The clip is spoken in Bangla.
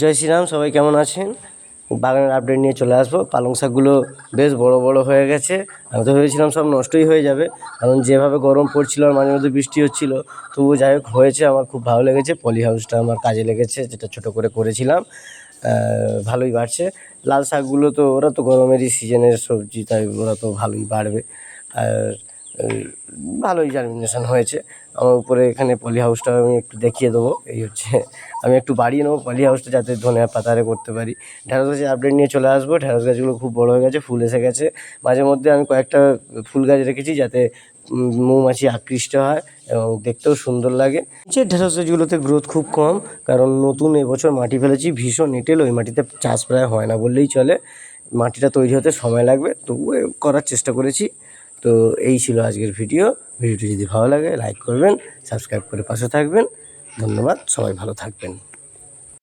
জয় শ্রীরাম, সবাই কেমন আছেন? বাগানের আপডেট নিয়ে চলে আসব। পালং শাকগুলো বেশ বড় বড় হয়ে গেছে। আমি তো ভেবেছিলাম সব নষ্টই হয়ে যাবে। কারণ যেভাবে গরম পড়ছিল আর মাঝে মধ্যে বৃষ্টি হচ্ছিল, তবুও যাই হোক, হয়েছে। আমার খুব ভালো লেগেছে। পলি হাউসটা আমার কাজে লেগেছে, যেটা ছোটো করে করেছিলাম। ভালোই বাড়ছে। লাল শাকগুলো তো, ওরা তো গরমেরই সিজনের সবজি, তাই ওরা তো ভালোই বাড়বে। আর ভালোই জার্মিনেশন হয়েছে। আমার উপরে এখানে পলি হাউসটা আমি একটু দেখিয়ে দেবো। এই হচ্ছে, আমি একটু বাড়িয়ে নেব পলি হাউসটা যাতে ধনে পাতারে করতে পারি। ঢেঁড়স গাছের আপডেট নিয়ে চলে আসব। ঢেঁড়স গাছগুলো খুব বড় হয়ে গেছে, ফুল এসে গেছে। মাঝে মধ্যে আমি কয়েকটা ফুল গাছ রেখেছি যাতে মৌমাছি আকৃষ্ট হয় এবং দেখতেও সুন্দর লাগে। যে ঢেঁড়স গাছগুলোতে গ্রোথ খুব কম, কারণ নতুন এবছর মাটি ফেলেছি, ভীষণ এঁটেল, ওই মাটিতে চাষ প্রায় হয় না বললেই চলে। মাটিটা তৈরি হতে সময় লাগবে, তবুও করার চেষ্টা করেছি। তো এই ছিল আজকের ভিডিও। ভিডিওটি যদি ভালো লাগে, লাইক করবেন, সাবস্ক্রাইব করে পাশে থাকবেন। ধন্যবাদ, সবাই ভালো থাকবেন।